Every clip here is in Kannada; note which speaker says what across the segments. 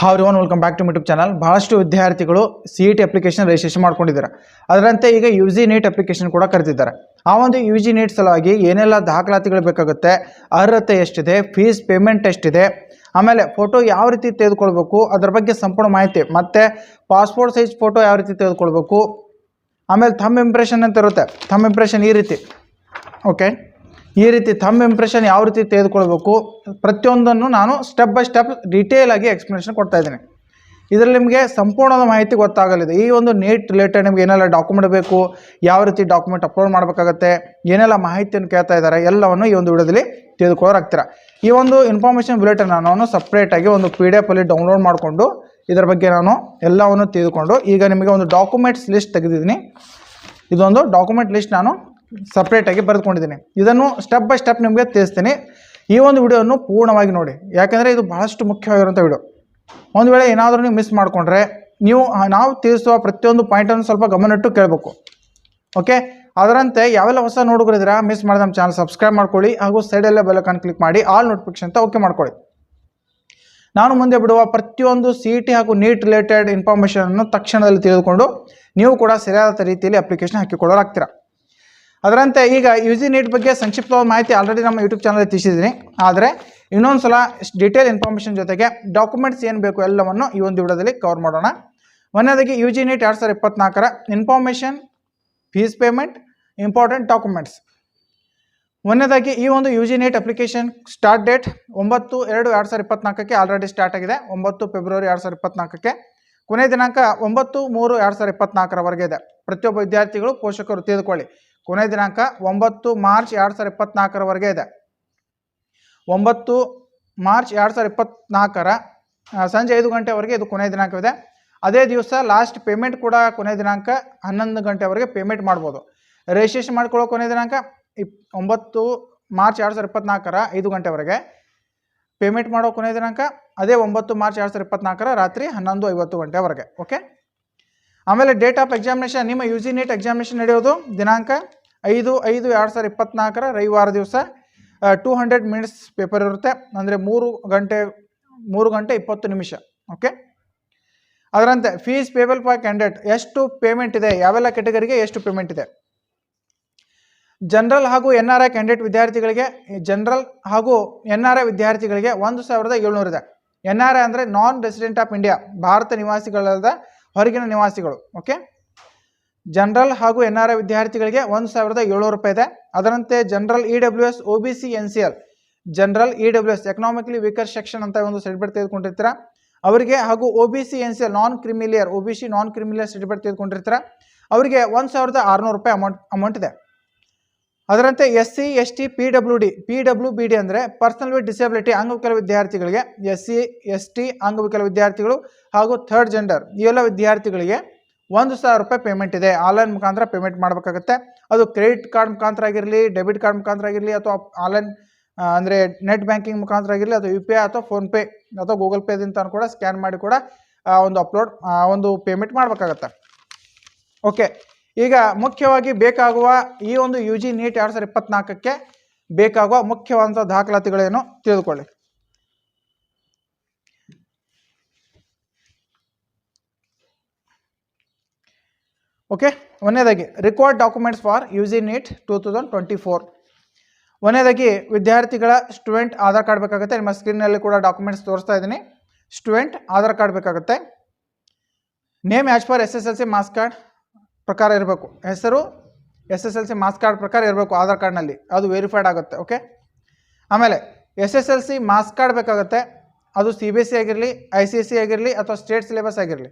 Speaker 1: Have one welcome back to YouTube channel ಭಾಳಷ್ಟು ವಿದ್ಯಾರ್ಥಿಗಳು C E T application registration ಮಾಡ್ಕೊಂಡಿದ್ದಾರೆ. ಅದರಂತೆ ಈಗ ಯು ಜಿ ನೀಟ್ ಅಪ್ಲಿಕೇಶನ್ ಕೂಡ ಕರೆದಿದ್ದಾರೆ. ಆ ಒಂದು ಯು ಜಿ ನೀಟ್ ಸಲುವಾಗಿ ಏನೆಲ್ಲ ದಾಖಲಾತಿಗಳು ಬೇಕಾಗುತ್ತೆ, ಅರ್ಹತೆ ಎಷ್ಟಿದೆ ಫೀಸ್ ಪೇಮೆಂಟ್ ಎಷ್ಟಿದೆ, ಆಮೇಲೆ ಫೋಟೋ ಯಾವ ರೀತಿ ತೆಗೆದುಕೊಳ್ಬೇಕು, ಅದರ ಬಗ್ಗೆ ಸಂಪೂರ್ಣ ಮಾಹಿತಿ, ಮತ್ತು ಪಾಸ್ಪೋರ್ಟ್ ಸೈಜ್ ಫೋಟೋ ಯಾವ ರೀತಿ ತೆಗೆದುಕೊಳ್ಬೇಕು, ಆಮೇಲೆ ಥಮ್ ಇಂಪ್ರೆಷನ್ ಅಂತ ಇರುತ್ತೆ. ಥಮ್ ಇಂಪ್ರೆಷನ್ ಈ ರೀತಿ. ಓಕೆ ಈ ರೀತಿ ತಮ್ಮ ಇಂಪ್ರೆಷನ್ ಯಾವ ರೀತಿ ತೆಗೆದುಕೊಳ್ಬೇಕು, ಪ್ರತಿಯೊಂದನ್ನು ನಾನು ಸ್ಟೆಪ್ ಬೈ ಸ್ಟೆಪ್ ಡೀಟೇಲ್ ಆಗಿ ಎಕ್ಸ್ಪ್ಲನೇಷನ್ ಕೊಡ್ತಾ ಇದ್ದೀನಿ. ಇದರಲ್ಲಿ ನಿಮಗೆ ಸಂಪೂರ್ಣದ ಮಾಹಿತಿ ಗೊತ್ತಾಗಲಿದೆ. ಈ ಒಂದು ನೀಟ್ ರಿಲೇಟೆಡ್ ನಿಮ್ಗೆ ಏನೆಲ್ಲ ಡಾಕ್ಯುಮೆಂಟ್ ಬೇಕು, ಯಾವ ರೀತಿ ಡಾಕ್ಯುಮೆಂಟ್ ಅಪ್ಲೋಡ್ ಮಾಡಬೇಕಾಗತ್ತೆ, ಏನೆಲ್ಲ ಮಾಹಿತಿಯನ್ನು ಕೇಳ್ತಾ ಇದ್ದಾರೆ, ಎಲ್ಲವನ್ನು ಈ ಒಂದು ವಿಡಿಯೋದಲ್ಲಿ ತಿಳಿದುಕೊಳ್ಳೋರಾಗ್ತೀರ. ಈ ಒಂದು ಇನ್ಫಾರ್ಮೇಷನ್ ಬುಲೆಟನ್ ನಾನು ಸಪ್ರೇಟಾಗಿ ಒಂದು ಪಿ ಡಿ ಎಫಲ್ಲಿ ಡೌನ್ಲೋಡ್ ಮಾಡಿಕೊಂಡು, ಇದರ ಬಗ್ಗೆ ನಾನು ಎಲ್ಲವನ್ನು ತಿಳಿದುಕೊಂಡು, ಈಗ ನಿಮಗೆ ಒಂದು ಡಾಕ್ಯುಮೆಂಟ್ಸ್ ಲಿಸ್ಟ್ ತೆಗೆದಿದ್ದೀನಿ. ಇದೊಂದು ಡಾಕ್ಯುಮೆಂಟ್ ಲಿಸ್ಟ್ ನಾನು ಸಪ್ರೇಟಾಗಿ ಬರೆದುಕೊಂಡಿದ್ದೀನಿ. ಇದನ್ನು ಸ್ಟೆಪ್ ಬೈ ಸ್ಟೆಪ್ ನಿಮಗೆ ತಿಳಿಸ್ತೀನಿ. ಈ ಒಂದು ವಿಡಿಯೋವನ್ನು ಪೂರ್ಣವಾಗಿ ನೋಡಿ. ಯಾಕೆಂದರೆ ಇದು ಬಹಳಷ್ಟು ಮುಖ್ಯವಾಗಿರುವಂಥ ವಿಡಿಯೋ. ಒಂದು ವೇಳೆ ಏನಾದರೂ ನೀವು ಮಿಸ್ ಮಾಡಿಕೊಂಡ್ರೆ, ನೀವು ನಾವು ತಿಳಿಸುವ ಪ್ರತಿಯೊಂದು ಪಾಯಿಂಟನ್ನು ಸ್ವಲ್ಪ ಗಮನಿಟ್ಟು ಕೇಳಬೇಕು. ಓಕೆ ಅದರಂತೆ ಯಾವೆಲ್ಲ ಹೊಸ ನೋಡುಗರಿದ್ರೆ ಮಿಸ್ ಮಾಡಿದ ನಮ್ಮ ಚಾನಲ್ ಸಬ್ಸ್ಕ್ರೈಬ್ ಮಾಡ್ಕೊಳ್ಳಿ. ಹಾಗೂ ಸೈಡಲ್ಲೇ ಬೆಲಕನ್ನು ಕ್ಲಿಕ್ ಮಾಡಿ ಆಲ್ ನೋಟಿಫಿಕೇಶನ್ ಅಂತ ಓಕೆ ಮಾಡ್ಕೊಳ್ಳಿ. ನಾನು ಮುಂದೆ ಬಿಡುವ ಪ್ರತಿಯೊಂದು ಸಿ ಟಿ ಹಾಗೂ ನೀಟ್ ರಿಲೇಟೆಡ್ ಇನ್ಫಾರ್ಮೇಷನನ್ನು ತಕ್ಷಣದಲ್ಲಿ ತಿಳಿದುಕೊಂಡು, ನೀವು ಕೂಡ ಸರಿಯಾದ ರೀತಿಯಲ್ಲಿ ಅಪ್ಲಿಕೇಶನ್ ಹಾಕಿಕೊಳ್ಳಲಾಗ್ತೀರಾ ಅದರಂತೆ ಈಗ ಯು ಜಿ ನೀಟ್ ಬಗ್ಗೆ ಸಂಕ್ಷಿಪ್ತವಾದ ಮಾಹಿತಿ ಆಲ್ರೆಡಿ ನಮ್ಮ ಯೂಟ್ಯೂಬ್ ಚಾನಲ್ ತಿಳಿಸಿದ್ದೀನಿ. ಆದರೆ ಇನ್ನೊಂದು ಸಲ ಡೀಟೇಲ್ ಇನ್ಫಾರ್ಮೇಷನ್ ಜೊತೆಗೆ ಡಾಕ್ಯುಮೆಂಟ್ಸ್ ಏನು ಬೇಕು ಎಲ್ಲವನ್ನು ಈ ಒಂದು ವಿಡಿಯೋದಲ್ಲಿ ಕವರ್ ಮಾಡೋಣ. ಒಂದನೇದಾಗಿ ಯು ಜಿ ನೀಟ್ ಎರಡು ಸಾವಿರದ ಇಪ್ಪತ್ನಾಲ್ಕರ information fees payment important documents ಒಂದನೇದಾಗಿ ಈ ಒಂದು U G NEET application start date ಒಂಬತ್ತು ಎರಡು ಎರಡು ಸಾವಿರದ ಇಪ್ಪತ್ನಾಲ್ಕಕ್ಕೆ ಆಲ್ರೆಡಿ ಸ್ಟಾರ್ಟ್ ಆಗಿದೆ. ಒಂಬತ್ತು ಫೆಬ್ರವರಿ ಎರಡು ಸಾವಿರದ ಇಪ್ಪತ್ನಾಲ್ಕಕ್ಕೆ. ಕೊನೆಯ ದಿನಾಂಕ ಒಂಬತ್ತು ಮೂರು ಎರಡು ಸಾವಿರದ ಇಪ್ಪತ್ನಾಲ್ಕರವರೆಗೆ ಇದೆ. ಪ್ರತಿಯೊಬ್ಬ ವಿದ್ಯಾರ್ಥಿಗಳು ಪೋಷಕರು ತಿಳಿದುಕೊಳ್ಳಿ. ಕೊನೆಯ ದಿನಾಂಕ ಒಂಬತ್ತು ಮಾರ್ಚ್ ಎರಡು ಸಾವಿರದ ಇಪ್ಪತ್ನಾಲ್ಕರವರೆಗೆ ಇದೆ. ಒಂಬತ್ತು ಮಾರ್ಚ್ ಎರಡು ಸಾವಿರದ ಇಪ್ಪತ್ನಾಲ್ಕರ ಆ, ಸಂಜೆ ಐದು ಗಂಟೆವರೆಗೆ ಇದು ಕೊನೆಯ ದಿನಾಂಕವಿದೆ. ಅದೇ ದಿವಸ ಲಾಸ್ಟ್ ಪೇಮೆಂಟ್ ಕೂಡ ಕೊನೆ ದಿನಾಂಕ ಹನ್ನೊಂದು ಗಂಟೆವರೆಗೆ ಪೇಮೆಂಟ್ ಮಾಡ್ಬೋದು. ರಿಜಿಸ್ಟ್ರೇಷನ್ ಮಾಡ್ಕೊಳ್ಳೋ ಕೊನೆ ದಿನಾಂಕ ಇಪ್ ಒಂಬತ್ತು ಮಾರ್ಚ್ ಎರಡು ಸಾವಿರದ ಇಪ್ಪತ್ನಾಲ್ಕರ ಐದು ಗಂಟೆವರೆಗೆ ಪೇಮೆಂಟ್ ಮಾಡೋ ಕೊನೆ ದಿನಾಂಕ ಅದೇ ಒಂಬತ್ತು ಮಾರ್ಚ್ ಎರಡು ಸಾವಿರದ ಇಪ್ಪತ್ನಾಲ್ಕರ ರಾತ್ರಿ ಹನ್ನೊಂದು ಐವತ್ತು ಗಂಟೆವರೆಗೆ ಓಕೆ ಆಮೇಲೆ ಡೇಟ್ ಆಫ್ ಎಕ್ಸಾಮಿನೇಷನ್ ನಿಮ್ಮ ಯು ಜಿ ನೀಟ್ ಎಕ್ಸಾಮಿನೇಷನ್ ನಡೆಯೋದು ದಿನಾಂಕ ಐದು ಐದು, ಎರಡು ಸಾವಿರದ ಇಪ್ಪತ್ನಾಲ್ಕರ ರವಿವಾರ ದಿವಸ ಟೂ ಹಂಡ್ರೆಡ್ ಮಿನಿಟ್ಸ್ ಪೇಪರ್ ಇರುತ್ತೆ. ಅಂದರೆ ಮೂರು ಗಂಟೆ ಮೂರು ಗಂಟೆ ಇಪ್ಪತ್ತು ನಿಮಿಷ. ಓಕೆ ಅದರಂತೆ ಫೀಸ್ ಪೇಬಲ್ ಫಾರ್ ಕ್ಯಾಂಡಿಡೇಟ್ ಎಷ್ಟು ಪೇಮೆಂಟ್ ಇದೆ? ಯಾವೆಲ್ಲ ಕೆಟಗರಿಗೆ ಎಷ್ಟು ಪೇಮೆಂಟ್ ಇದೆ? ಜನರಲ್ ಹಾಗೂ ಎನ್ ಆರ್ ಐ ಕ್ಯಾಂಡಿಡೇಟ್ ವಿದ್ಯಾರ್ಥಿಗಳಿಗೆ ಜನರಲ್ ಹಾಗೂ ಎನ್ ಆರ್ ಐ ವಿದ್ಯಾರ್ಥಿಗಳಿಗೆ ಒಂದು ಸಾವಿರದ ಏಳ್ನೂರು ಇದೆ. ಎನ್ ಆರ್ ಐ ಅಂದರೆ ನಾನ್ ರೆಸಿಡೆಂಟ್ ಆಫ್ ಇಂಡಿಯಾ ಭಾರತ ನಿವಾಸಿಗಳಾದ ಹೊರಗಿನ ನಿವಾಸಿಗಳು. ಓಕೆ ಜನರಲ್ ಹಾಗೂ ಎನ್ ಆರ್ ಐ ವಿದ್ಯಾರ್ಥಿಗಳಿಗೆ ಒಂದು ಸಾವಿರದ ಏಳ್ನೂರು ರೂಪಾಯಿ ಇದೆ. ಅದರಂತೆ general E W S, O B C, N C L, general E W S economically weaker section ಅಂತ ಒಂದು ಸರ್ಟಿಫಿಕೇಟ್ ತೆಗೆದುಕೊಂಡಿರ್ತೀರ? ಅವರಿಗೆ ಹಾಗೂ O B C, N C L non creamy layer O B C non creamy layer certificate ತೆಗೆದುಕೊಂಡಿರ್ತೀರ? ಅವರಿಗೆ ಒಂದು ಸಾವಿರದ ಆರುನೂರು ರೂಪಾಯಿ ಅಮೌಂಟ್ ಅಮೌಂಟ್ ಇದೆ. ಅದರಂತೆ S C, S T, P W D, P W B D ಅಂದರೆ ಪರ್ಸನಲ್ ವಿತ್ ಡಿಸೇಬಿಲಿಟಿ ಅಂಗವಿಕಲ ವಿದ್ಯಾರ್ಥಿಗಳಿಗೆ ಎಸ್ ಸಿ, ಎಸ್ ಟಿ, ಅಂಗವಿಕಲ ವಿದ್ಯಾರ್ಥಿಗಳು ಹಾಗೂ ಥರ್ಡ್ ಜೆಂಡರ್ ಈ ಎಲ್ಲ ವಿದ್ಯಾರ್ಥಿಗಳಿಗೆ ಒಂದು ಸಾವಿರ ರೂಪಾಯಿ ಪೇಮೆಂಟ್ ಇದೆ. ಆನ್ಲೈನ್ ಮುಖಾಂತರ ಪೇಮೆಂಟ್ ಮಾಡಬೇಕಾಗುತ್ತೆ. ಅದು ಕ್ರೆಡಿಟ್ ಕಾರ್ಡ್ ಮುಖಾಂತರ ಆಗಿರಲಿ ಡೆಬಿಟ್ ಕಾರ್ಡ್ ಮುಖಾಂತರ ಆಗಿರಲಿ, ಅಥವಾ ಆನ್ಲೈನ್ ಅಂದರೆ ನೆಟ್ ಬ್ಯಾಂಕಿಂಗ್ ಮುಖಾಂತರ ಆಗಿರಲಿ, ಅಥವಾ ಯು ಪಿ ಐ ಅಥವಾ ಫೋನ್ಪೇ ಅಥವಾ ಗೂಗಲ್ ಪೇದಿಂದ ಕೂಡ ಸ್ಕ್ಯಾನ್ ಮಾಡಿ ಕೂಡ ಒಂದು ಅಪ್ಲೋಡ್ ಒಂದು ಪೇಮೆಂಟ್ ಮಾಡಬೇಕಾಗತ್ತೆ. ಓಕೆ ಈಗ ಮುಖ್ಯವಾಗಿ ಬೇಕಾಗುವ ಈ ಒಂದು ಯು ಜಿ ನೀಟ್ ಎರಡು ಸಾವಿರದ ಇಪ್ಪತ್ನಾಲ್ಕಕ್ಕೆ ಬೇಕಾಗುವ ಮುಖ್ಯವಾದಂಥ ದಾಖಲಾತಿಗಳೇನು ತಿಳಿದುಕೊಳ್ಳಿ. ಓಕೆ ಒಂದನೇದಾಗಿ required documents for using it two thousand twenty four ಒಂದನೇದಾಗಿ, ವಿದ್ಯಾರ್ಥಿಗಳ ಸ್ಟೂಡೆಂಟ್ ಆಧಾರ್ ಕಾರ್ಡ್ ಬೇಕಾಗುತ್ತೆ. ನಿಮ್ಮ ಸ್ಕ್ರೀನಲ್ಲಿ ಕೂಡ ಡಾಕ್ಯುಮೆಂಟ್ಸ್ ತೋರಿಸ್ತಾ ಇದ್ದೀನಿ. ಸ್ಟೂಡೆಂಟ್ ಆಧಾರ್ ಕಾರ್ಡ್ ಬೇಕಾಗುತ್ತೆ. Name as per S S L C marks card ಪ್ರಕಾರ ಇರಬೇಕು. ಹೆಸರು S S L C marks card ಪ್ರಕಾರ ಇರಬೇಕು ಆಧಾರ್ ಕಾರ್ಡ್ನಲ್ಲಿ ಅದು ವೆರಿಫೈಡ್ ಆಗುತ್ತೆ ಓಕೆ ಆಮೇಲೆ S S L C marks card ಬೇಕಾಗುತ್ತೆ. ಅದು ಸಿ ಬಿ ಎಸ್ ಸಿ ಆಗಿರಲಿ ಐ ಸಿ ಎಸ್ ಸಿ ಆಗಿರಲಿ, ಅಥವಾ ಸ್ಟೇಟ್ ಸಿಲೆಬಸ್ ಆಗಿರಲಿ.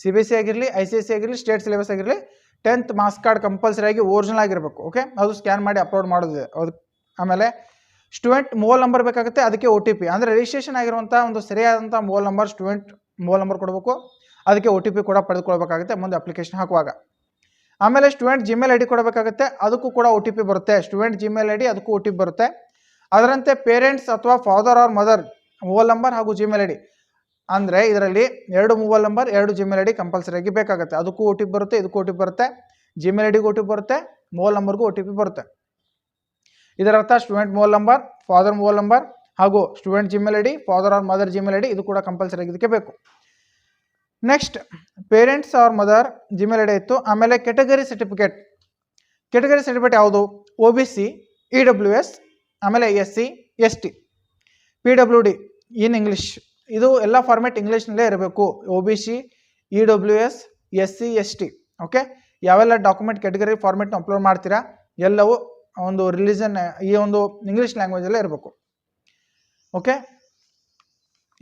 Speaker 1: ಸಿ ಬಿ ಸಿ ಆಗಿರಲಿ, ಐ ಸಿ ಎಸ್ ಸಿ ಆಗಿರಲಿ, ಸ್ಟೇಟ್ ಸಿಲೆಬಸ್ ಆಗಿರಲಿ, ಟೆಂತ್ ಮಾರ್ಕ್ಸ್ ಕಾರ್ಡ್ ಕಂಪಲ್ಸರಿ ಆಗಿ ಒರಿಜಿನಲ್ ಆಗಿರಬೇಕು ಓಕೆ ಅದು ಸ್ಕ್ಯಾನ್ ಮಾಡಿ ಅಪ್ಲೋಡ್ ಮಾಡೋದಿದೆ. ಅದು ಆಮೇಲೆ ಸ್ಟೂಡೆಂಟ್ ಮೊಬೈಲ್ ನಂಬರ್ ಬೇಕಾಗುತ್ತೆ, ಅದಕ್ಕೆ ಒ ಟಿ ಪಿ ಅಂದರೆ ರಿಜಿಸ್ಟ್ರೇಷನ್ ಆಗಿರುವಂಥ ಒಂದು ಸರಿಯಾದಂಥ mobile number student mobile number ಕೊಡಬೇಕು. ಅದಕ್ಕೆ ಒ ಟಿ ಪಿ ಕೂಡ ಪಡೆದುಕೊಳ್ಬೇಕಾಗುತ್ತೆ, ಮುಂದೆ ಅಪ್ಲಿಕೇಶನ್ ಹಾಕುವಾಗ. ಆಮೇಲೆ ಸ್ಟೂಡೆಂಟ್ ಜಿಮೇಲ್ ಐ ಡಿ ಕೊಡಬೇಕಾಗುತ್ತೆ, ಅದಕ್ಕೂ ಕೂಡ ಒ ಟಿ ಪಿ ಬರುತ್ತೆ. ಸ್ಟೂಡೆಂಟ್ ಜಿಮೇಲ್ ಐ ಡಿ ಅದಕ್ಕೂ ಒ ಟಿ ಪಿ ಬರುತ್ತೆ. ಅದರಂತೆ ಪೇರೆಂಟ್ಸ್ ಅಥವಾ father or mother mobile number ಹಾಗೂ ಜಿಮೇಲ್ ಐ ಡಿ ಅಂದರೆ ಇದರಲ್ಲಿ ಎರಡು ಮೊಬೈಲ್ ನಂಬರ್ ಎರಡು ಜಿಮೇಲ್ ಐ ಡಿ ಕಂಪಲ್ಸರಿಯಾಗಿ ಬೇಕಾಗುತ್ತೆ. ಅದಕ್ಕೂ ಒ ಟಿ ಪಿ ಬರುತ್ತೆ, ಇದಕ್ಕೂ ಒ ಟಿ ಪಿ ಬರುತ್ತೆ. ಜಿಮೇಲ್ ಐ ಡಿಗೂ ಒ ಟಿ ಪಿ ಬರುತ್ತೆ ಮೊಬೈಲ್ ನಂಬರ್ಗೂ ಒ ಟಿ ಪಿ ಬರುತ್ತೆ. ಇದರರ್ಥ student mobile number father mobile number ಹಾಗೂ student Gmail I D father or mother Gmail I D ಇದು ಕೂಡ ಕಂಪಲ್ಸರಿ ಇದಕ್ಕೆ ಬೇಕು. Next parents or mother Gmail I D ಇತ್ತು. ಆಮೇಲೆ ಕೆಟಗರಿ ಸರ್ಟಿಫಿಕೇಟ್ ಕೆಟಗರಿ ಸರ್ಟಿಫಿಕೇಟ್ ಯಾವುದು? O B C E W S ಆಮೇಲೆ S C S T P W D in English ಇದು ಎಲ್ಲ ಫಾರ್ಮೆಟ್ ಇಂಗ್ಲೀಷ್ನಲ್ಲೇ ಇರಬೇಕು. O B C E W S S C S T okay ಯಾವೆಲ್ಲ ಡಾಕ್ಯುಮೆಂಟ್ ಕೆಟಗರಿ ಫಾರ್ಮೆಟ್ನ ಅಪ್ಲೋಡ್ ಮಾಡ್ತೀರಾ, ಎಲ್ಲವೂ ಒಂದು ರಿಲಿಜನ್ ಈ ಒಂದು ಇಂಗ್ಲೀಷ್ ಲ್ಯಾಂಗ್ವೇಜಲ್ಲೇ ಇರಬೇಕು. ಓಕೆ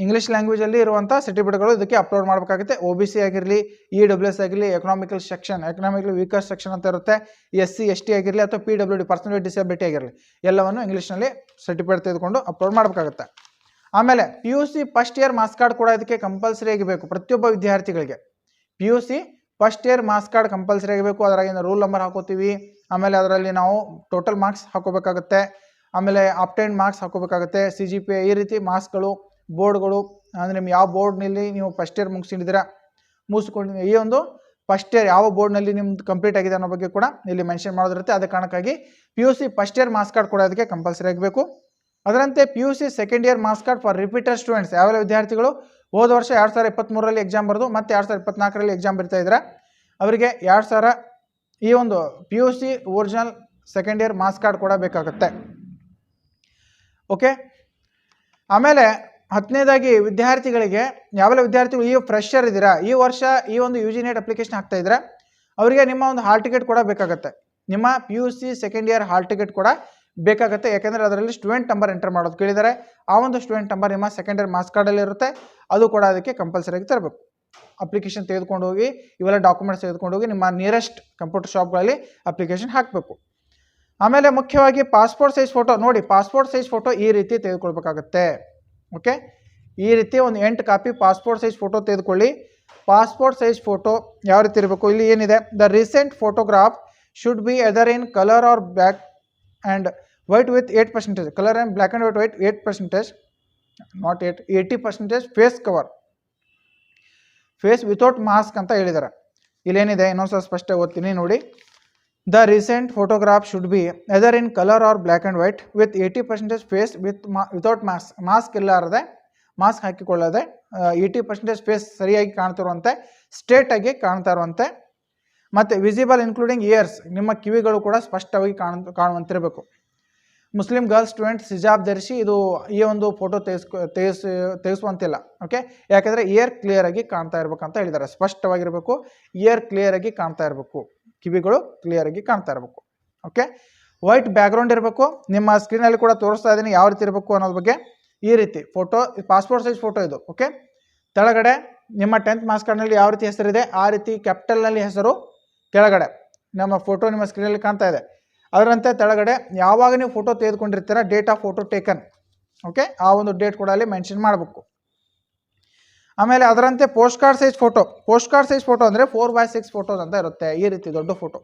Speaker 1: ಇಂಗ್ಲೀಷ್ ಲ್ಯಾಂಗ್ವೇಜಲ್ಲಿ ಇರುವಂಥ ಸರ್ಟಿಫಿಕೇಟ್ಗಳು ಇದಕ್ಕೆ ಅಪ್ಲೋಡ್ ಮಾಡಬೇಕಾಗುತ್ತೆ. ಒ ಬಿ ಸಿ ಆಗಿರಲಿ ಇ ಡಬ್ಲ್ಯೂ ಎಸ್ ಆಗಿರಲಿ economical section economical weaker section ಅಂತ ಇರುತ್ತೆ. ಎಸ್ ಸಿ ಎಸ್ ಟಿ ಆಗಿರಲಿ ಅಥವಾ P W D personal disability ಆಗಿರಲಿ, ಎಲ್ಲವನ್ನು ಇಂಗ್ಲೀಷ್ನಲ್ಲಿ ಸರ್ಟಿಫಿಕೇಟ್ ತೆಗೆದುಕೊಂಡು ಅಪ್ಲೋಡ್ ಮಾಡಬೇಕಾಗುತ್ತೆ. ಆಮೇಲೆ P U C first year marks card ಕೂಡ ಇದಕ್ಕೆ ಕಂಪಲ್ಸರಿ ಆಗಬೇಕು ಪ್ರತಿಯೊಬ್ಬ ವಿದ್ಯಾರ್ಥಿಗಳಿಗೆ. P U C first year marks card compulsory ಆಗಬೇಕು ಅದರಾಗಿನ ರೂಲ್ ನಂಬರ್ ಹಾಕೋತೀವಿ. ಆಮೇಲೆ ಅದರಲ್ಲಿ ನಾವು ಟೋಟಲ್ ಮಾರ್ಕ್ಸ್ ಹಾಕೋಬೇಕಾಗುತ್ತೆ. ಆಮೇಲೆ ಅಪ್ಟೆಂಡ್ ಮಾರ್ಕ್ಸ್ ಹಾಕೋಬೇಕಾಗುತ್ತೆ. ಸಿ ಜಿ ಪಿ ಈ ರೀತಿ ಮಾರ್ಕ್ಸ್ಗಳು ಬೋರ್ಡ್ಗಳು ಅಂದರೆ ನಿಮ್ಗೆ ಯಾವ ಬೋರ್ಡ್ನಲ್ಲಿ ನೀವು ಫಸ್ಟ್ ಇಯರ್ ಮುಗಿಸಿದ್ದೀರಾ ಮುಗಿಸ್ಕೊಂಡು ಈ ಒಂದು ಫಸ್ಟ್ ಇಯರ್ ಯಾವ ಬೋರ್ಡ್ನಲ್ಲಿ ನಿಮ್ದು ಕಂಪ್ಲೀಟ್ ಆಗಿದೆ ಅನ್ನೋ ಬಗ್ಗೆ ಕೂಡ ಇಲ್ಲಿ ಮೆನ್ಷನ್ ಮಾಡೋದಿರುತ್ತೆ. ಅದೇ ಕಾರಣಕ್ಕಾಗಿ P U C first year marks card ಕೂಡ ಅದಕ್ಕೆ ಕಂಪಲ್ಸರಿ ಆಗಬೇಕು ಅದರಂತೆ P U C second year marks card for repeater students ಯಾವೆಲ್ಲ ವಿದ್ಯಾರ್ಥಿಗಳು? ಹೋದ ವರ್ಷ ಎರಡು ಸಾವಿರ ಇಪ್ಪತ್ತ್ಮೂರರಲ್ಲಿ ಎಕ್ಸಾಮ್ ಬರೆದು ಮತ್ತೆ ಎರಡು ಸಾವಿರ ಇಪ್ಪತ್ನಾಲ್ಕರಲ್ಲಿ ಎಕ್ಸಾಮ್ ಬರ್ತಾ ಇದ್ದಾರೆ ಅವರಿಗೆ ಎರಡು ಸಾವಿರ ಈ ಒಂದು P U C original second year marks card ಕೂಡ ಬೇಕಾಗುತ್ತೆ. ಓಕೆ ಆಮೇಲೆ ಹತ್ತನೇದಾಗಿ ವಿದ್ಯಾರ್ಥಿಗಳಿಗೆ, ಯಾವೆಲ್ಲ ವಿದ್ಯಾರ್ಥಿಗಳು ಈ ಫ್ರೆಶರ್ ಇದ್ದೀರಾ, ಈ ವರ್ಷ ಈ ಒಂದು ಯು ಜಿ ನೆಟ್ ಅಪ್ಲಿಕೇಶನ್ ಹಾಕ್ತಾ ಇದ್ದೀರಾ ಅವರಿಗೆ ನಿಮ್ಮ ಒಂದು ಹಾಲ್ ಟಿಕೆಟ್ ಕೂಡ ಬೇಕಾಗುತ್ತೆ. ನಿಮ್ಮ P U C second year hall ticket ಕೂಡ ಬೇಕಾಗುತ್ತೆ. ಯಾಕೆಂದರೆ ಅದರಲ್ಲಿ ಸ್ಟೂಡೆಂಟ್ ನಂಬರ್ ಎಂಟರ್ ಮಾಡೋದು ಕೇಳಿದರೆ. ಆ ಒಂದು ಸ್ಟೂಡೆಂಟ್ ನಂಬರ್ ನಿಮ್ಮ ಸೆಕೆಂಡ್ ಇಯರ್ ಮಾರ್ಕ್ಸ್ ಕಾರ್ಡಲ್ಲಿ ಇರುತ್ತೆ. ಅದು ಕೂಡ ಅದಕ್ಕೆ ಕಂಪಲ್ಸರಿಯಾಗಿ ತರಬೇಕು. ಅಪ್ಲಿಕೇಶನ್ ತೆಗೆದುಕೊಂಡು ಹೋಗಿ, ಇವೆಲ್ಲ ಡಾಕ್ಯುಮೆಂಟ್ಸ್ ತೆಗೆದುಕೊಂಡು ಹೋಗಿ ನಿಮ್ಮ ನಿಯರೆಸ್ಟ್ ಕಂಪ್ಯೂಟರ್ ಶಾಪ್ಗಳಲ್ಲಿ ಅಪ್ಲಿಕೇಶನ್ ಹಾಕಬೇಕು. ಆಮೇಲೆ ಮುಖ್ಯವಾಗಿ ಪಾಸ್ಪೋರ್ಟ್ ಸೈಜ್ ಫೋಟೋ ನೋಡಿ ಪಾಸ್ಪೋರ್ಟ್ ಸೈಜ್ ಫೋಟೋ ಈ ರೀತಿ ತೆಗೆದುಕೊಳ್ಬೇಕಾಗತ್ತೆ. ಓಕೆ ಈ ರೀತಿ ಒಂದು ಎಂಟು ಕಾಪಿ ಪಾಸ್ಪೋರ್ಟ್ ಸೈಜ್ ಫೋಟೋ ತೆಗೆದುಕೊಳ್ಳಿ. ಪಾಸ್ಪೋರ್ಟ್ ಸೈಜ್ ಫೋಟೋ ಯಾವ ರೀತಿ ಇರಬೇಕು? ಇಲ್ಲಿ ಏನಿದೆ? The recent photograph should be either in colour or back and white with eight percentage colour and black and white white eight percentage not eight eighty percentage face cover face without mask ಅಂತ ಹೇಳಿದ್ದಾರೆ ಇಲ್ಲೇನಿದೆ ಇನ್ನೊಂದ್ಸಲ ಸ್ಪಷ್ಟ ಓದ್ತೀನಿ ನೋಡಿ. The recent photograph should be either in colour or black and white with eighty percentage face with ಮಾ ವಿತೌಟ್ ಮಾಸ್ಕ್ ಮಾಸ್ಕ್ ಇಲ್ಲಾರದೆ ಮಾಸ್ಕ್ ಹಾಕಿಕೊಳ್ಳದೆ ಏಯ್ಟಿ ಪರ್ಸೆಂಟೇಜ್ ಫೇಸ್ ಸರಿಯಾಗಿ ಕಾಣ್ತಿರುವಂತೆ ಸ್ಟ್ರೇಟಾಗಿ ಕಾಣ್ತಾ ಇರುವಂತೆ. ಮತ್ತು ವಿಸಿಬಲ್ ಇನ್ಕ್ಲೂಡಿಂಗ್ ಇಯರ್ಸ್ ನಿಮ್ಮ ಕಿವಿಗಳು ಕೂಡ ಸ್ಪಷ್ಟವಾಗಿ ಕಾಣ್, ಕಾಣುವಂತಿರಬೇಕು. ಮುಸ್ಲಿಂ ಗರ್ಲ್ಸ್ ಸ್ಟೂಡೆಂಟ್ಸ್ ಹಿಜಾಬ್ ಧರಿಸಿ ಇದು ಈ ಒಂದು ಫೋಟೋ ತೆಗೆಸ್ಕೊ, ತೆಗೆಸ್, ತೆಗೆಸುವಂತಿಲ್ಲ ಓಕೆ ಯಾಕೆಂದರೆ ಇಯರ್ ಕ್ಲಿಯರ್ ಆಗಿ ಕಾಣ್ತಾ ಅಂತ ಹೇಳಿದ್ದಾರೆ. ಸ್ಪಷ್ಟವಾಗಿರಬೇಕು ಇಯರ್ ಕ್ಲಿಯರ್ ಆಗಿ ಕಾಣ್ತಾ ಇರಬೇಕು. ಕಿವಿಗಳು ಕ್ಲಿಯರ್ ಆಗಿ ಕಾಣ್ತಾ ಇರಬೇಕು ಓಕೆ ವೈಟ್ ಬ್ಯಾಕ್ಗ್ರೌಂಡ್ ಇರಬೇಕು. ನಿಮ್ಮ ಸ್ಕ್ರೀನಲ್ಲಿ ಕೂಡ ತೋರಿಸ್ತಾ ಇದ್ದೀನಿ ಯಾವ ರೀತಿ ಇರಬೇಕು ಅನ್ನೋದ್ರ ಬಗ್ಗೆ. ಈ ರೀತಿ ಫೋಟೋ ಪಾಸ್ಪೋರ್ಟ್ ಸೈಜ್ ಫೋಟೋ ಇದು ಓಕೆ ಕೆಳಗಡೆ ನಿಮ್ಮ ಟೆಂತ್ ಮಾರ್ಕ್ಸ್ ಕಾರ್ಡ್ನಲ್ಲಿ ಯಾವ ರೀತಿ ಹೆಸರಿದೆ? ಆ ರೀತಿ ಕ್ಯಾಪಿಟಲ್ನಲ್ಲಿ ಹೆಸರು ಕೆಳಗಡೆ ನಮ್ಮ ಫೋಟೋ ನಿಮ್ಮ ಸ್ಕ್ರೀನಲ್ಲಿ ಕಾಣ್ತಾ ಇದೆ. ಅದರಂತೆ ತೆಳಗಡೆ ಯಾವಾಗ ನೀವು photo ತೆಗೆದುಕೊಂಡಿರ್ತೀರ date of photo taken okay ಆ ಒಂದು ಡೇಟ್ ಕೂಡ ಅಲ್ಲಿ ಮೆನ್ಷನ್ ಮಾಡಬೇಕು. ಆಮೇಲೆ ಅದರಂತೆ post card size photo post card size photo ಅಂದರೆ ಫೋರ್ ಬೈ ಸಿಕ್ಸ್ ಫೋಟೋಸ್ ಅಂತ ಇರುತ್ತೆ, ಈ ರೀತಿ ದೊಡ್ಡ ಫೋಟೋ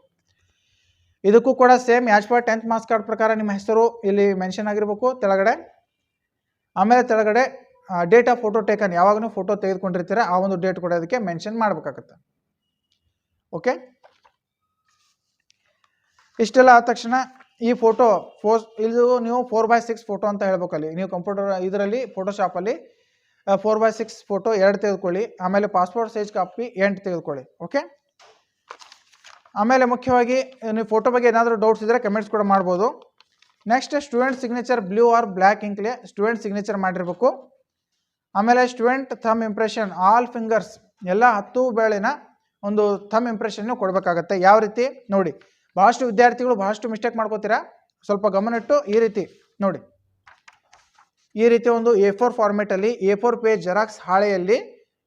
Speaker 1: ಇದಕ್ಕೂ ಕೂಡ same as per tenth marks card ಪ್ರಕಾರ ನಿಮ್ಮ ಹೆಸರು ಇಲ್ಲಿ ಮೆನ್ಷನ್ ಆಗಿರಬೇಕು, ತೆಳಗಡೆ. ಆಮೇಲೆ ತೆಳಗಡೆ ಡೇಟ್ ಆಫ್ ಫೋಟೋ ಟೇಕನ್ ಯಾವಾಗಲೂ ಫೋಟೋ ತೆಗೆದುಕೊಂಡಿರ್ತೀರ, ಆ ಒಂದು ಡೇಟ್ ಕೂಡ ಅದಕ್ಕೆ ಮೆನ್ಷನ್ ಮಾಡಬೇಕಾಗತ್ತೆ. ಓಕೆ ಇಷ್ಟೆಲ್ಲ ಆದ ತಕ್ಷಣ ಈ ಫೋಟೋ ಫೋಸ್ ಇದು ನೀವು ಫೋರ್ ಬೈ ಸಿಕ್ಸ್ ಫೋಟೋ ಅಂತ ಹೇಳ್ಬೇಕಲ್ಲಿ. ನೀವು ಕಂಪ್ಯೂಟರ್ ಇದರಲ್ಲಿ ಫೋಟೋಶಾಪಲ್ಲಿ ಫೋರ್ ಬೈ ಸಿಕ್ಸ್ ಫೋಟೋ ಎರಡು ತೆಗೆದುಕೊಳ್ಳಿ, ಆಮೇಲೆ ಪಾಸ್ಪೋರ್ಟ್ ಸೈಜ್ ಕಾಪಿ ಎಂಟು ತೆಗೆದುಕೊಳ್ಳಿ ಓಕೆ ಆಮೇಲೆ ಮುಖ್ಯವಾಗಿ, ನೀವು ಫೋಟೋ ಬಗ್ಗೆ ಏನಾದರೂ ಡೌಟ್ಸ್ ಇದ್ದರೆ ಕಮೆಂಟ್ಸ್ ಕೂಡ ಮಾಡ್ಬೋದು. Next student signature blue or black ಇಂಕ್ಲೆ student signature ಮಾಡಿರಬೇಕು. ಆಮೇಲೆ student thumb impression all fingers ಎಲ್ಲ ಹತ್ತು ಬೇಳೆನ ಒಂದು ಥಮ್ ಇಂಪ್ರೆಷನ್ನು ಕೊಡಬೇಕಾಗತ್ತೆ. ಯಾವ ರೀತಿ? ನೋಡಿ ಭಾಳಷ್ಟು ವಿದ್ಯಾರ್ಥಿಗಳು ಭಾಳಷ್ಟು ಮಿಸ್ಟೇಕ್ ಮಾಡ್ಕೋತೀರಾ? ಸ್ವಲ್ಪ ಗಮನಿಟ್ಟು ಈ ರೀತಿ ನೋಡಿ. ಈ ರೀತಿ ಒಂದು ಎ ಫೋರ್ ಫಾರ್ಮೆಟಲ್ಲಿ ಎ ಫೋರ್ ಪೇಜ್ ಜೆರಾಕ್ಸ್ ಹಾಳೆಯಲ್ಲಿ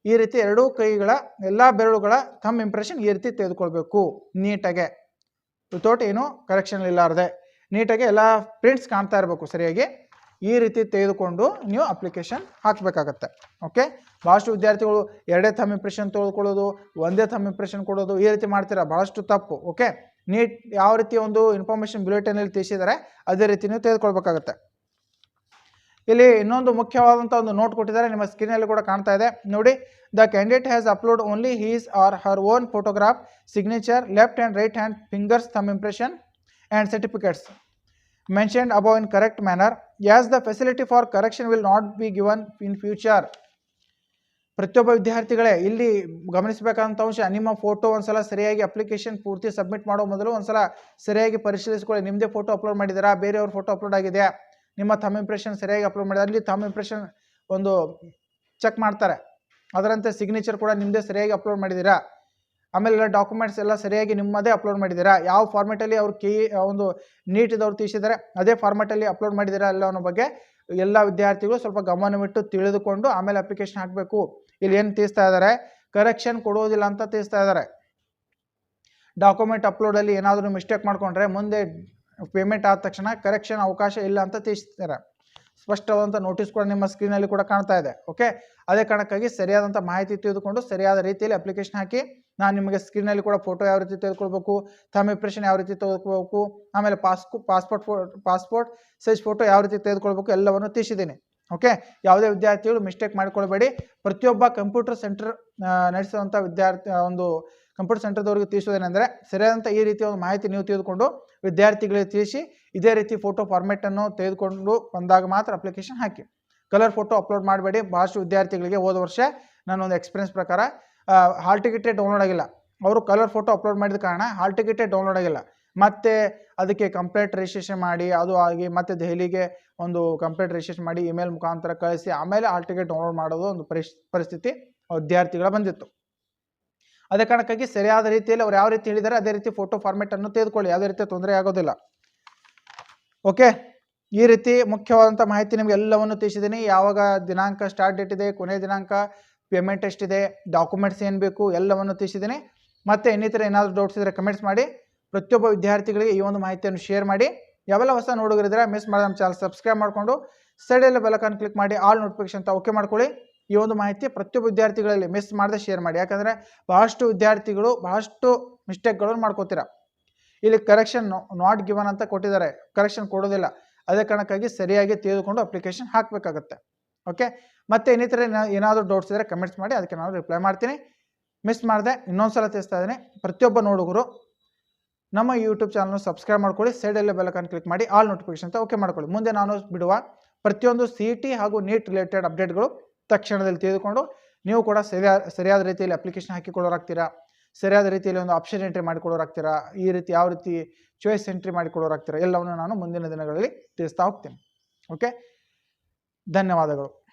Speaker 1: ಈ ರೀತಿ ಎರಡೂ ಕೈಗಳ ಎಲ್ಲ ಬೆರಳುಗಳ ತಮ್ ಇಂಪ್ರೆಷನ್ ಈ ರೀತಿ ತೆಗೆದುಕೊಳ್ಬೇಕು ನೀಟಾಗೆ. ವಿತೌಟ್ ಏನು ಕರೆಕ್ಷನ್ ಇಲ್ಲಾರದೆ. ನೀಟಾಗಿ ಎಲ್ಲ ಪ್ರಿಂಟ್ಸ್ ಕಾಣ್ತಾ ಇರಬೇಕು ಸರಿಯಾಗಿ. ಈ ರೀತಿ ತೆಗೆದುಕೊಂಡು ನೀವು ಅಪ್ಲಿಕೇಶನ್ ಹಾಕಬೇಕಾಗತ್ತೆ. ಓಕೆ ಭಾಳಷ್ಟು ವಿದ್ಯಾರ್ಥಿಗಳು ಎರಡೇ ಥಮ್ ಇಂಪ್ರೆಷನ್ ತೆಗೆದುಕೊಳ್ಳೋದು, ಒಂದೇ ಥಮ್ ಇಂಪ್ರೆಷನ್ ಕೊಡೋದು ಈ ರೀತಿ ಮಾಡ್ತೀರಾ? ಭಾಳಷ್ಟು ತಪ್ಪು. ಓಕೆ ನೀಟ್ ಯಾವ ರೀತಿ ಒಂದು ಇನ್ಫಾರ್ಮೇಷನ್ ಬುಲೆಟಿನಲ್ಲಿ ತಿಳಿಸಿದ್ದಾರೆ ಅದೇ ರೀತಿ ನೀವು ತೆಗೆದುಕೊಳ್ಬೇಕಾಗತ್ತೆ. ಇಲ್ಲಿ ಇನ್ನೊಂದು ಮುಖ್ಯವಾದಂಥ ಒಂದು ನೋಟ್ ಕೊಟ್ಟಿದ್ದಾರೆ, ನಿಮ್ಮ ಸ್ಕ್ರೀನಲ್ಲಿ ಕೂಡ ಕಾಣ್ತಾ ಇದೆ. ನೋಡಿ the candidate has upload only his or her own photograph signature left and right hand fingers thumb impression and certificates mention above in correct manner as the facility for correction will not be given in future ಪ್ರತಿಯೊಬ್ಬ ವಿದ್ಯಾರ್ಥಿಗಳೇ, ಇಲ್ಲಿ ಗಮನಿಸಬೇಕಾದಂಥ ಅಂಶ, ನಿಮ್ಮ ಫೋಟೋ ಒಂದ್ಸಲ ಸರಿಯಾಗಿ ಅಪ್ಲಿಕೇಶನ್ ಪೂರ್ತಿ ಸಬ್ಮಿಟ್ ಮಾಡೋ ಮೊದಲು ಒಂದ್ಸಲ ಸರಿಯಾಗಿ ಪರಿಶೀಲಿಸಿಕೊಳ್ಳಿ. ನಿಮ್ಮದೇ ಫೋಟೋ ಅಪ್ಲೋಡ್ ಮಾಡಿದ್ದೀರಾ? ಬೇರೆಯವ್ರ ಫೋಟೋ ಅಪ್ಲೋಡ್ ಆಗಿದೆ ನಿಮ್ಮ ಥಮ್ ಇಂಪ್ರೆಷನ್ ಸರಿಯಾಗಿ ಅಪ್ಲೋಡ್ ಮಾಡಿದ್ರೆ ಅಲ್ಲಿ ಥಮ್ ಇಂಪ್ರೆಷನ್ ಒಂದು ಚೆಕ್ ಮಾಡ್ತಾರೆ. ಅದರಂತೆ ಸಿಗ್ನೇಚರ್ ಕೂಡ ನಿಮ್ಮದೇ ಸರಿಯಾಗಿ ಅಪ್ಲೋಡ್ ಮಾಡಿದ್ದೀರಾ? ಆಮೇಲೆ ಡಾಕ್ಯುಮೆಂಟ್ಸ್ ಎಲ್ಲ ಸರಿಯಾಗಿ ನಿಮ್ಮದೇ ಅಪ್ಲೋಡ್ ಮಾಡಿದ್ದೀರಾ? ಯಾವ ಫಾರ್ಮೆಟಲ್ಲಿ ಅವ್ರು ಕೀ ಒಂದು ನೀಟಿದವ್ರು ತೀಸಿದ್ದಾರೆ ಅದೇ ಫಾರ್ಮೆಟಲ್ಲಿ ಅಪ್ಲೋಡ್ ಮಾಡಿದ್ದೀರಾ ಎಲ್ಲ ಅನ್ನೋ ಬಗ್ಗೆ ಎಲ್ಲ ವಿದ್ಯಾರ್ಥಿಗಳು ಸ್ವಲ್ಪ ಗಮನವಿಟ್ಟು ತಿಳಿದುಕೊಂಡು ಆಮೇಲೆ ಅಪ್ಲಿಕೇಶನ್ ಹಾಕಬೇಕು. ಇಲ್ಲಿ ಏನು ತೀರ್ಸ್ತಾ ಇದ್ದಾರೆ ಕರೆಕ್ಷನ್ ಕೊಡುವುದಿಲ್ಲ ಅಂತ ತೀರ್ಸ್ತಾ ಇದ್ದಾರೆ ಡಾಕ್ಯುಮೆಂಟ್ ಅಪ್ಲೋಡಲ್ಲಿ ಏನಾದರೂ ಮಿಸ್ಟೇಕ್ ಮಾಡಿಕೊಂಡ್ರೆ ಮುಂದೆ ಪೇಮೆಂಟ್ ಆದ ತಕ್ಷಣ ಕರೆಕ್ಷನ್ ಅವಕಾಶ ಇಲ್ಲ ಅಂತ ತಿಳಿಸ್ತಾರೆ ಸ್ಪಷ್ಟವಾದಂಥ ನೋಟಿಸ್ ಕೂಡ ನಿಮ್ಮ ಸ್ಕ್ರೀನಲ್ಲಿ ಕೂಡ ಕಾಣ್ತಾ ಇದೆ ಓಕೆ ಅದೇ ಕಾರಣಕ್ಕಾಗಿ ಸರಿಯಾದಂಥ ಮಾಹಿತಿ ತಿಳಿದುಕೊಂಡು ಸರಿಯಾದ ರೀತಿಯಲ್ಲಿ ಅಪ್ಲಿಕೇಶನ್ ಹಾಕಿ ನಾನು ನಿಮಗೆ ಸ್ಕ್ರೀನಲ್ಲಿ ಕೂಡ ಫೋಟೋ ಯಾವ ರೀತಿ ತೆಗೆದುಕೊಳ್ಬೇಕು ಥಮ್ ಇಂಪ್ರೆಷನ್ ಯಾವ ರೀತಿ ತೆಗೆದುಕೊಳ್ಬೇಕು, ಆಮೇಲೆ ಪಾಸ್ಕು ಪಾಸ್ಪೋರ್ಟ್ ಪಾಸ್ಪೋರ್ಟ್ ಸೈಜ್ ಫೋಟೋ ಯಾವ ರೀತಿ ತೆಗೆದುಕೊಳ್ಬೇಕು ಎಲ್ಲವನ್ನು ತಿಳಿಸಿದ್ದೀನಿ. ಓಕೆ ಯಾವುದೇ ವಿದ್ಯಾರ್ಥಿಗಳು ಮಿಸ್ಟೇಕ್ ಮಾಡಿಕೊಳ್ಬೇಡಿ. ಪ್ರತಿಯೊಬ್ಬ ಕಂಪ್ಯೂಟರ್ ಸೆಂಟರ್ ನಡೆಸುವಂಥ ವಿದ್ಯಾರ್ಥಿ ಒಂದು ಕಂಪ್ಯೂಟರ್ ಸೆಂಟರ್ದವ್ರಿಗೆ ತಿಳಿಸೋದೇನೆಂದರೆ ಸರಿಯಾದಂಥ ಈ ರೀತಿಯ ಒಂದು ಮಾಹಿತಿ ನೀವು ತಿಳಿದುಕೊಂಡು ವಿದ್ಯಾರ್ಥಿಗಳಿಗೆ ತಿಳಿಸಿ, ಇದೇ ರೀತಿ ಫೋಟೋ ಫಾರ್ಮೆಟನ್ನು ತೆಗೆದುಕೊಂಡು ಬಂದಾಗ ಮಾತ್ರ ಅಪ್ಲಿಕೇಶನ್ ಹಾಕಿ. ಕಲರ್ ಫೋಟೋ ಅಪ್ಲೋಡ್ ಮಾಡಬೇಡಿ. ಭಾಳಷ್ಟು ವಿದ್ಯಾರ್ಥಿಗಳಿಗೆ ಹೋದ ವರ್ಷ ನನ್ನ ಒಂದು ಎಕ್ಸ್ಪೀರಿಯನ್ಸ್ ಪ್ರಕಾರ ಹಾಲ್ ಟಿಕೆಟೇ ಡೌನ್ಲೋಡ್ ಆಗಿಲ್ಲ. ಅವರು ಕಲರ್ ಫೋಟೋ ಅಪ್ಲೋಡ್ ಮಾಡಿದ ಕಾರಣ ಹಾಲ್ ಟಿಕೆಟೇ ಡೌನ್ಲೋಡ್ ಆಗಿಲ್ಲ. ಮತ್ತೆ ಅದಕ್ಕೆ ಕಂಪ್ಲೇಂಟ್ ರಿಜಿಸ್ಟ್ರೇಷನ್ ಮಾಡಿ, ಅದು ಆಗಿ ಮತ್ತೆ ದೆಹಲಿಗೆ ಒಂದು ಕಂಪ್ಲೇಂಟ್ ರಿಜಿಸ್ಟ್ರೇಷನ್ ಮಾಡಿ ಇಮೇಲ್ ಮುಖಾಂತರ ಕಳಿಸಿ, ಆಮೇಲೆ ಹಾಲ್ ಟಿಕೆಟ್ ಡೌನ್ಲೋಡ್ ಮಾಡೋದು ಒಂದು ಪರಿಸ್ ಪರಿಸ್ಥಿತಿ ವಿದ್ಯಾರ್ಥಿಗಳ ಬಂದಿತ್ತು. ಅದೇ ಕಾರಣಕ್ಕಾಗಿ ಸರಿಯಾದ ರೀತಿಯಲ್ಲಿ ಅವ್ರು ಯಾವ ರೀತಿ ಹೇಳಿದ್ದಾರೆ ಅದೇ ರೀತಿ ಫೋಟೋ ಫಾರ್ಮೆಟನ್ನು ತೆಗೆದುಕೊಳ್ಳಿ. ಯಾವುದೇ ರೀತಿ ತೊಂದರೆ ಆಗೋದಿಲ್ಲ. ಓಕೆ ಈ ರೀತಿ ಮುಖ್ಯವಾದಂಥ ಮಾಹಿತಿ ನಿಮಗೆ ಎಲ್ಲವನ್ನು ತಿಳಿಸಿದ್ದೀನಿ. ಯಾವಾಗ ದಿನಾಂಕ ಸ್ಟಾರ್ಟ್ ಡೇಟ್ ಇದೆ ಕೊನೆಯ ದಿನಾಂಕ ಪೇಮೆಂಟ್ ಎಷ್ಟಿದೆ ಡಾಕ್ಯುಮೆಂಟ್ಸ್ ಏನು ಬೇಕು, ಎಲ್ಲವನ್ನು ತಿಳಿಸಿದ್ದೀನಿ. ಮತ್ತು ಇನ್ನಿತರ ಏನಾದರೂ ಡೌಟ್ಸ್ ಇದ್ದರೆ ಕಮೆಂಟ್ಸ್ ಮಾಡಿ. ಪ್ರತಿಯೊಬ್ಬ ವಿದ್ಯಾರ್ಥಿಗಳಿಗೆ ಈ ಒಂದು ಮಾಹಿತಿಯನ್ನು ಶೇರ್ ಮಾಡಿ. ಯಾವೆಲ್ಲ ಹೊಸ ನೋಡುಗರಿದ್ರೆ ಮಿಸ್ ಮಾಡಿದ ನಮ್ಮ ಚಾನಲ್ ಸಬ್ಸ್ಕ್ರೈಬ್ ಮಾಡಿಕೊಂಡು ಸೈಡಲ್ಲಿ ಬೆಲಕನ್ ಕ್ಲಿಕ್ ಮಾಡಿ ಆಲ್ ನೋಟಿಫಿಕೇಶನ್ ಅಂತ ಓಕೆ ಮಾಡ್ಕೊಳ್ಳಿ. ಈ ಒಂದು ಮಾಹಿತಿ ಪ್ರತಿಯೊಬ್ಬ ವಿದ್ಯಾರ್ಥಿಗಳಲ್ಲಿ ಮಿಸ್ ಮಾಡದೆ ಶೇರ್ ಮಾಡಿ. ಯಾಕಂದರೆ ಬಹಳಷ್ಟು ವಿದ್ಯಾರ್ಥಿಗಳು ಬಹಳಷ್ಟು ಮಿಸ್ಟೇಕ್ಗಳನ್ನು ಮಾಡ್ಕೋತೀರ. ಇಲ್ಲಿ ಕರೆಕ್ಷನ್ ನಾಟ್ ಗಿವನ್ ಅಂತ ಕೊಟ್ಟಿದ್ದಾರೆ. ಕರೆಕ್ಷನ್ ಕೊಡೋದಿಲ್ಲ. ಅದೇ ಕಾರಣಕ್ಕಾಗಿ ಸರಿಯಾಗಿ ತೆಗೆದುಕೊಂಡು ಅಪ್ಲಿಕೇಶನ್ ಹಾಕಬೇಕಾಗತ್ತೆ. ಓಕೆ ಮತ್ತೆ ಇನ್ನಿತರ ಏನಾದರೂ ಡೌಟ್ಸ್ ಇದ್ದರೆ ಕಮೆಂಟ್ಸ್ ಮಾಡಿ, ಅದಕ್ಕೆ ನಾನು ರಿಪ್ಲೈ ಮಾಡ್ತೀನಿ. ಮಿಸ್ ಮಾಡಿದೆ ಇನ್ನೊಂದು ಸಲ ತಿಳಿಸ್ತಾ ಇದ್ದೀನಿ. ಪ್ರತಿಯೊಬ್ಬ ನೋಡುಗರು ನಮ್ಮ ಯೂಟ್ಯೂಬ್ ಚಾನಲ್ನ ಸಬ್ಸ್ಕ್ರೈಬ್ ಮಾಡ್ಕೊಳ್ಳಿ ಸೈಡಲ್ಲೇ ಬೆಲಕನ್ ಕ್ಲಿಕ್ ಮಾಡಿ ಆಲ್ ನೋಟಿಫಿಕೇಶನ್ ಅಂತ ಓಕೆ ಮಾಡ್ಕೊಳ್ಳಿ. ಮುಂದೆ ನಾನು ಬಿಡುವ ಪ್ರತಿಯೊಂದು ಸಿ ಟಿ ಹಾಗೂ ನೀಟ್ ರಿಲೇಟೆಡ್ ಅಪ್ಡೇಟ್ಗಳು ತಕ್ಷಣದಲ್ಲಿ ತಿಳಿದುಕೊಂಡು, ನೀವು ಕೂಡ ಸರಿಯಾದ ಸರಿಯಾದ ರೀತಿಯಲ್ಲಿ ಅಪ್ಲಿಕೇಶನ್ ಹಾಕಿಕೊಳ್ಳೋರಾಗ್ತೀರಾ? ಸರಿಯಾದ ರೀತಿಯಲ್ಲಿ ಒಂದು ಆಪ್ಷನ್ ಎಂಟ್ರಿ ಮಾಡಿಕೊಡೋರಾಗ್ತೀರಾ ಈ ರೀತಿ ಯಾವ ರೀತಿ ಚಾಯ್ಸ್ ಎಂಟ್ರಿ ಮಾಡಿಕೊಳ್ಳೋರಾಗ್ತೀರಾ? ಎಲ್ಲವನ್ನು ನಾನು ಮುಂದಿನ ದಿನಗಳಲ್ಲಿ ತಿಳಿಸ್ತಾ ಹೋಗ್ತೀನಿ. ಓಕೆ ಧನ್ಯವಾದಗಳು.